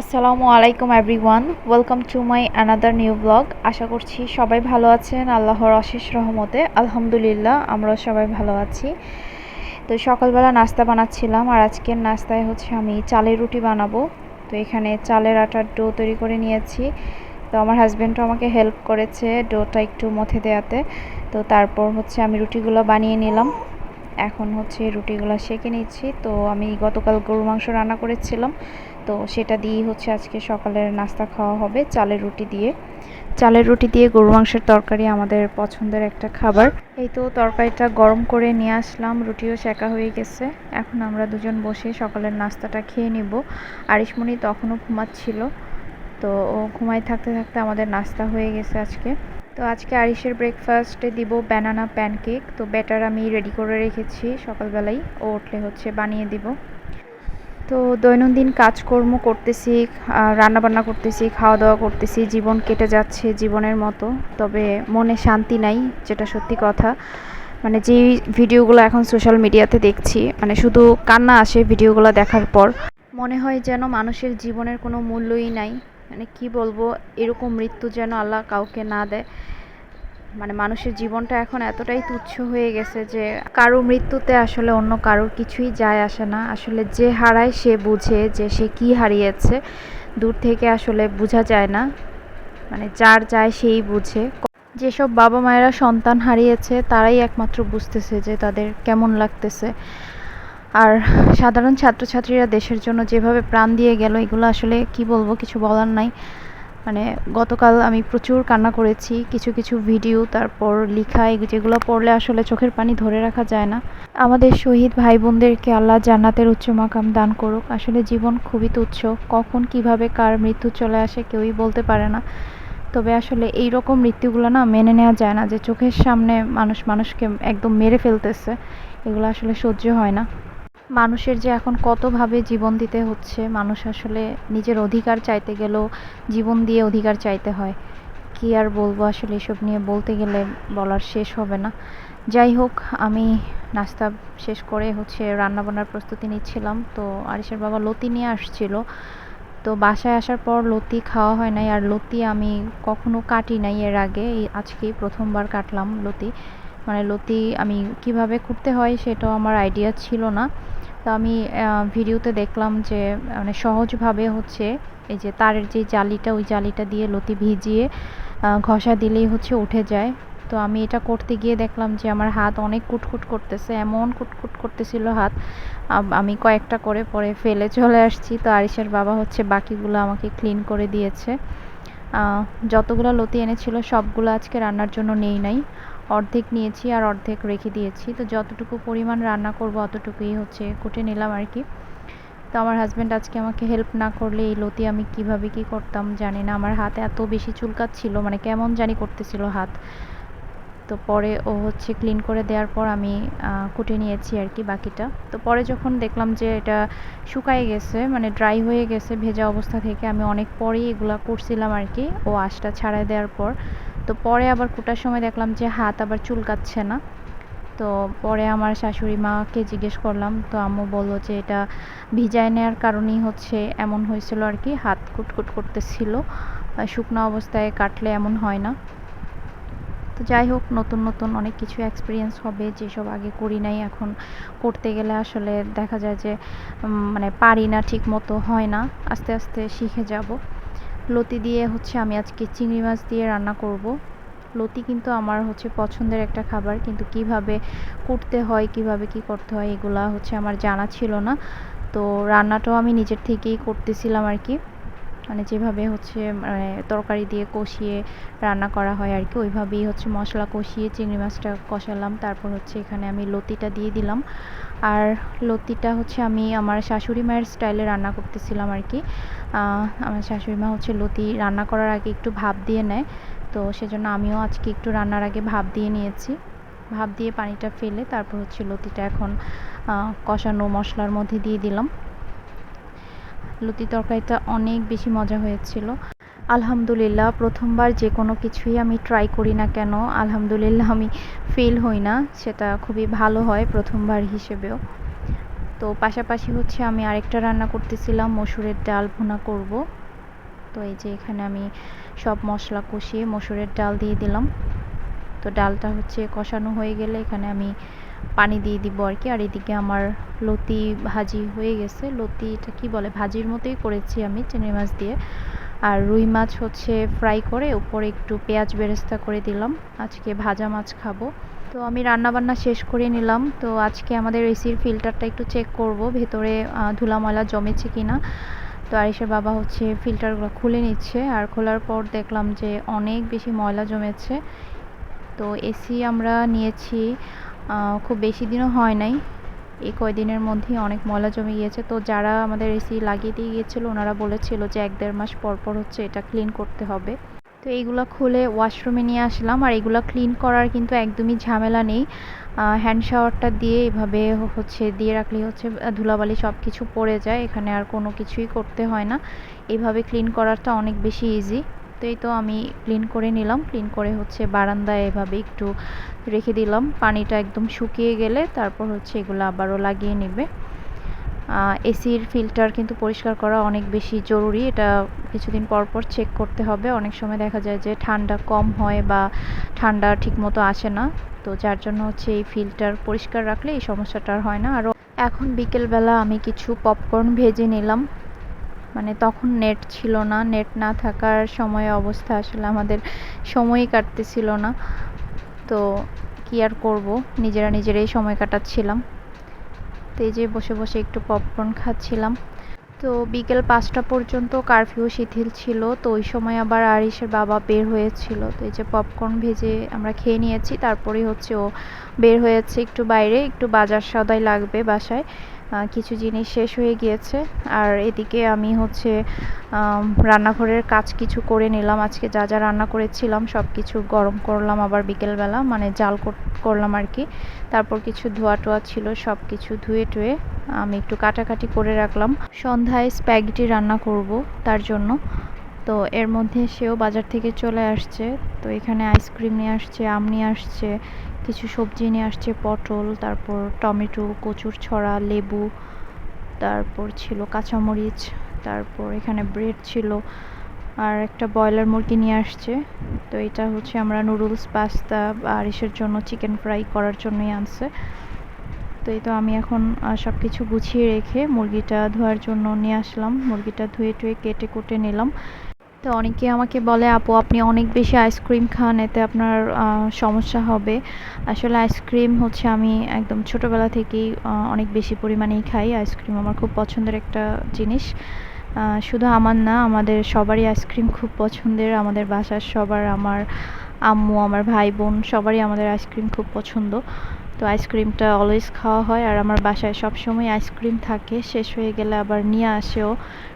আসসালামু আলাইকুম everyone welcome to my another new blog আশা করছি সবাই ভালো আছেন। আল্লাহর অশেষ রহমতে, আলহামদুলিল্লাহ, আমরা সবাই ভালো আছি। তো সকালবেলা নাস্তা বানাচ্ছিলাম, আর আজকের নাস্তায় হচ্ছে আমি চালের রুটি বানাবো। তো এখানে চালের আটার ডো তৈরি করে নিয়েছি। তো আমার হাজব্যান্ডও আমাকে হেল্প করেছে ডোটা একটু মথে দেওয়াতে তো তারপর হচ্ছে আমি রুটিগুলো বানিয়ে নিলাম। এখন হচ্ছে রুটিগুলো সেঁকে নিচ্ছি। তো আমি গতকাল গরু মাংস রান্না করেছিলাম। তো সেটা দিয়েই হচ্ছে আজকে সকালের নাস্তা খাওয়া হবে, চালের রুটি দিয়ে। চালের রুটি দিয়ে গরু মাংসের তরকারি আমাদের পছন্দের একটা খাবার। এই তো তরকারিটা গরম করে নিয়ে আসলাম, রুটিও শেখা হয়ে গেছে। এখন আমরা দুজন বসে সকালের নাস্তাটা খেয়ে নিব। আরিশমণি তখনও ঘুমাচ্ছিল, তো ও ঘুমাই থাকতে থাকতে আমাদের নাস্তা হয়ে গেছে আজকে। তো আজকে আরিশের ব্রেকফাস্টে দিব ব্যানানা প্যানকেক তো ব্যাটার আমি রেডি করে রেখেছি, সকালবেলাই ও উঠলে হচ্ছে বানিয়ে দিব। তো দৈনন্দিন কাজকর্ম করতেছি রান্নাবান্না করতেছি খাওয়া দাওয়া করতেছি, জীবন কেটে যাচ্ছে জীবনের মতো। তবে মনে শান্তি নাই, যেটা সত্যি কথা। মানে যে ভিডিওগুলো এখন সোশ্যাল মিডিয়াতে দেখছি মানে শুধু কান্না আসে ভিডিওগুলো দেখার পর। মনে হয় যেন মানুষের জীবনের কোনো মূল্যই নাই। মানে কি বলব, এরকম মৃত্যু যেন আল্লাহ কাউকে না দেয়। মানে মানুষের জীবনটা এখন এতটাই তুচ্ছ হয়ে গেছে যে কারও মৃত্যুতে আসলে অন্য কারোর কিছুই যায় আসে না। আসলে যে হারায় সে বুঝে যে সে কি হারিয়েছে। দূর থেকে আসলে বোঝা যায় না। মানে যার যায় সেই বুঝে। যেসব বাবা মায়েরা সন্তান হারিয়েছে, তারাই একমাত্র বুঝতেছে যে তাদের কেমন লাগতেছে। আর সাধারণ ছাত্রছাত্রীরা দেশের জন্য যেভাবে প্রাণ দিয়ে গেল, এগুলো আসলে কি বলব, কিছু বলার নাই। মানে গতকাল আমি প্রচুর কান্না করেছি, কিছু কিছু ভিডিও, তারপর লিখা যেগুলো পড়লে আসলে চোখের পানি ধরে রাখা যায় না। আমাদের শহীদ ভাই বোনদেরকে আল্লাহ জান্নাতের উচ্চ মাকাম দান করুক। আসলে জীবন খুবই তুচ্ছ। কখন, কীভাবে, কার মৃত্যু চলে আসে কেউই বলতে পারে না। তবে আসলে এই রকম মৃত্যুগুলো না মেনে নেওয়া যায় না যে চোখের সামনে মানুষ মানুষকে একদম মেরে ফেলতেছে। এগুলো আসলে সহ্য হয় না। মানুষের যে এখন কতভাবে জীবন দিতে হচ্ছে, মানুষ আসলে নিজের অধিকার চাইতে গেলেও জীবন দিয়ে অধিকার চাইতে হয়। কি আর বলব আসলে এসব নিয়ে বলতে গেলে বলার শেষ হবে না। যাই হোক, আমি নাস্তা শেষ করে হচ্ছে রান্না বান্নার প্রস্তুতি নিচ্ছিলাম। তো আরিসের বাবা লতি নিয়ে আসছিল। তো বাসায় আসার পর লতি খাওয়া হয় নাই। আর লতি আমি কখনো কাটি নাই এর আগে। আজকেই প্রথমবার কাটলাম লতি। মানে লতি আমি কীভাবে করতে হয় সেটাও আমার আইডিয়া ছিল না। তো আমি ভিডিওতে দেখলাম যে মানে সহজভাবে হচ্ছে এই যে তারের যে জালিটা, ওই জালিটা দিয়ে লতি ভিজিয়ে ঘষা দিলেই হচ্ছে উঠে যায়। তো আমি এটা করতে গিয়ে দেখলাম যে আমার হাত অনেক কুটকুট করতেছে, এমন কুটকুট করতেছিল হাত। আমি কয়েকটা করে পরে ফেলে চলে আসছি। তো আরিসের বাবা হচ্ছে বাকিগুলো আমাকে ক্লিন করে দিয়েছে। যতগুলো লতি এনেছিল সবগুলো আজকে রান্নার জন্য নেই নাই। অর্ধেক নিয়েছি আর অর্ধেক রেখে দিয়েছি। তো যতটুকু পরিমাণ রান্না করব অতটুকুই হচ্ছে কুটে নিলাম আর কি। তো আমার হাজব্যান্ড আজকে আমাকে হেল্প না করলে এই লতি আমি কীভাবে কি করতাম জানি না। আমার হাতে এত বেশি চুলকাচ্ছিল মানে কেমন জানি করতেছিল হাত। তো পরে ও হচ্ছে ক্লিন করে দেওয়ার পর আমি কুটে নিয়েছি আর কি বাকিটা। তো পরে যখন দেখলাম যে এটা শুকায় গেছে মানে ড্রাই হয়ে গেছে, ভেজা অবস্থা থেকে আমি অনেক পরেই এগুলা করছিলাম আর কি। ও আশটা ছাড়াই দেওয়ার পর তো পরে আবার কুটার সময় দেখলাম যে হাত আবার চুলকাচ্ছে না। তো পরে আমার শাশুড়ি মাকে জিজ্ঞেস করলাম, তো আম্মু বলল যে এটা ভিজায় নেওয়ার কারণেই হচ্ছে, এমন হয়েছিল আর কি, হাত কুটকুট করতেছিল শুকনো অবস্থায় কাটলে এমন হয় না। তো যাই হোক, নতুন নতুন অনেক কিছু এক্সপিরিয়েন্স হবে, যেসব আগে করি নাই, এখন করতে গেলে আসলে দেখা যায় যে মানে পারি না ঠিক মতো হয় না, আস্তে আস্তে শিখে যাব। লতি দিয়ে হচ্ছে আমি আজকে চিংড়ি মাছ দিয়ে রান্না করব। লতি কিন্তু আমার হচ্ছে পছন্দের একটা খাবার, কিন্তু কীভাবে করতে হয়, কীভাবে কি করতে হয়, এগুলা হচ্ছে আমার জানা ছিল না। তো রান্নাটাও আমি নিজের থেকেই করতেছিলাম আর কি। মানে যেভাবে হচ্ছে মানে তরকারি দিয়ে কষিয়ে রান্না করা হয় আর কি, ওইভাবেই হচ্ছে মশলা কষিয়ে চিংড়ি মাছটা কষালাম। তারপর হচ্ছে এখানে আমি লতিটা দিয়ে দিলাম। আর লতিটা হচ্ছে আমি আমার শাশুড়ি মায়ের স্টাইলে রান্না করতেছিলাম আর কি। আমার শাশুড়ি মা হচ্ছে লতি রান্না করার আগে একটু ভাপ দিয়ে নেয়। তো সেজন্য আমিও আজকে একটু রান্নার আগে ভাপ দিয়ে নিয়েছি। ভাপ দিয়ে পানিটা ফেলে তারপর হচ্ছে লতিটা এখন কষানো মশলার মধ্যে দিয়ে দিলাম। লতি তরকারিটা অনেক বেশি মজা হয়েছিল। আলহামদুলিল্লাহ, প্রথমবার যে কোনো কিছুই আমি ট্রাই করি না কেন, আলহামদুলিল্লাহ আমি ফেল হই না, সেটা খুবই ভালো হয় প্রথমবার হিসেবেও। তো পাশাপাশি হচ্ছে আমি আরেকটা রান্না করতেছিলাম, মসুরের ডাল ভুনা করব। তো এই যে এখানে আমি সব মশলা কষিয়ে মসুরের ডাল দিয়ে দিলাম। তো ডালটা হচ্ছে কষানো হয়ে গেলে এখানে আমি পানি দিয়ে দিব আর কি। আর এদিকে আমার লতি ভাজি হয়ে গেছে। লতিটা কি বলে? ভাজির মতোই করেছি আমি চিংড়ি মাছ দিয়ে। আর রুই মাছ হচ্ছে ফ্রাই করে, উপরে একটু পেঁয়াজ বেরেস্তা করে দিলাম। আজকে ভাজা মাছ খাব। তো আমি রান্না বান্না শেষ করে নিলাম। তো আজকে আমাদের এসির ফিল্টারটা একটু চেক করব, ভেতরে ধুলা ময়লা জমেছে কি না তো আরিসের বাবা হচ্ছে ফিল্টারগুলো খুলে নিচ্ছে। আর খোলার পর দেখলাম যে অনেক বেশি ময়লা জমেছে। তো এসি আমরা নিয়েছি খুব বেশি দিনও হয় নাই। এই কয়দিনের মধ্যেই অনেক ময়লা জমে গিয়েছে। তো যারা আমাদের এসি লাগিয়ে দিয়ে গিয়েছিল, ওনারা বলেছিল যে এক দেড় মাস পর পর হচ্ছে এটা ক্লিন করতে হবে। তো এইগুলো খুলে ওয়াশরুমে নিয়ে আসলাম। আর এগুলো ক্লিন করার কিন্তু একদমই ঝামেলা নেই। হ্যান্ড শাওয়ারটা দিয়ে এভাবে হচ্ছে, দিয়ে রাখলে হচ্ছে ধুলাবালি সব কিছু পড়ে যায়। এখানে আর কোনো কিছুই করতে হয় না। এভাবে ক্লিন করাটা অনেক বেশি ইজি তো তো আমি ক্লিন করে নিলাম। ক্লিন করে হচ্ছে বারান্দায় এভাবে একটু রেখে দিলাম। পানিটা একদম শুকিয়ে গেলে তারপর হচ্ছে এগুলো আবারও লাগিয়ে নেবে। এসির ফিল্টার কিন্তু পরিষ্কার করা অনেক বেশি জরুরি। এটা কিছুদিন পর পর চেক করতে হবে। অনেক সময় দেখা যায় যে ঠান্ডা কম হয় বা ঠান্ডা ঠিকমতো আসে না। তো যার জন্য হচ্ছে এই ফিল্টার পরিষ্কার রাখলে এই সমস্যাটা আর হয় না। আর এখন বিকেলবেলা আমি কিছু পপকর্ন ভেজে নিলাম। মানে তখন নেট ছিল না। নেট না থাকার সময় অবস্থা আসলে আমাদের সময়ই কাটতেছিল না। তো কি আর করব? নিজেরা নিজেরাই সময় কাটাচ্ছিলাম। তো এই যে বসে বসে একটু পপকর্ন খাচ্ছিলাম। তো বিকেল পাঁচটা পর্যন্ত কারফিউ শিথিল ছিল। তো ওই সময় আবার আরিসের বাবা বের হয়েছিল। তো এই যে পপকর্ন ভেজে আমরা খেয়ে নিয়েছি। তারপরে হচ্ছে ও বের হয়েছে একটু বাইরে। একটু বাজার সদাই লাগবে বাসায়। কিছু জিনিস শেষ হয়ে গিয়েছে। আর এদিকে আমি হচ্ছে রান্নাঘরের কাজ কিছু করে নিলাম। আজকে যা যা রান্না করেছিলাম সব কিছু গরম করলাম আবার বিকেলবেলা মানে জাল করলাম আর কি। তারপর কিছু ধোয়া টোয়া ছিল সব কিছু ধুয়ে টুয়ে আমি একটু কাটাকাটি করে রাখলাম। সন্ধ্যায় স্প্যাগেটি রান্না করব তার জন্য। তো এর মধ্যে সেও বাজার থেকে চলে আসছে। তো এখানে আইসক্রিম নিয়ে আসছে, আম নিয়ে আসছে কিছু সবজি নিয়ে আসছে, পটল, তারপর টমেটো, কচুর ছড়া, লেবু, তারপর ছিল কাঁচামরিচ, তারপর এখানে ব্রেড ছিল আর একটা ব্রয়লার মুরগি নিয়ে আসছে। তো এটা হচ্ছে আমরা নুডলস, পাস্তা আর ইসের জন্য চিকেন ফ্রাই করার জন্যই আনছে। তো এই তো আমি এখন সব কিছু গুছিয়ে রেখে মুরগিটা ধোয়ার জন্য নিয়ে আসলাম। মুরগিটা ধুয়ে টুয়ে কেটে কুটে নিলাম। তো অনেকে আমাকে বলে, আপু, আপনি অনেক বেশি আইসক্রিম খান, এতে আপনার সমস্যা হবে। আসলে আইসক্রিম হচ্ছে আমি একদম ছোটোবেলা থেকেই অনেক বেশি পরিমাণেই খাই। আইসক্রিম আমার খুব পছন্দের একটা জিনিস। শুধু আমার না, আমাদের সবারই আইসক্রিম খুব পছন্দের। আমাদের বাসার সবার, আমার আম্মু, আমার ভাই বোন সবারই আমাদের আইসক্রিম খুব পছন্দ। তো আইসক্রিমটা অলওয়েজ খাওয়া হয়। আর আমার বাসায় সবসময় আইসক্রিম থাকে। শেষ হয়ে গেলে আবার নিয়ে আসেও,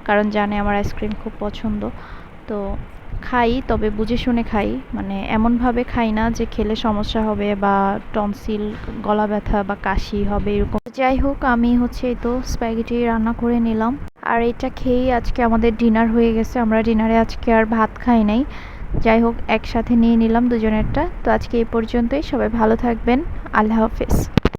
কারণ জানে আমার আইসক্রিম খুব পছন্দ। তো খাই, তবে বুঝে শুনে খাই। মানে এমনভাবে খাই না যে খেলে সমস্যা হবে বা টনসিল, গলা ব্যথা বা কাশি হবে এরকম। যাই হোক, আমি হচ্ছে এই তো স্প্যাগেটি রান্না করে নিলাম। আর এটা খেয়েই আজকে আমাদের ডিনার হয়ে গেছে। আমরা ডিনারে আজকে আর ভাত খাই নাই। যাই হোক, একসাথে নিয়ে নিলাম দুজনেরটা। তো আজকে এই পর্যন্তই। সবাই ভালো থাকবেন। আল্লাহ হাফেজ।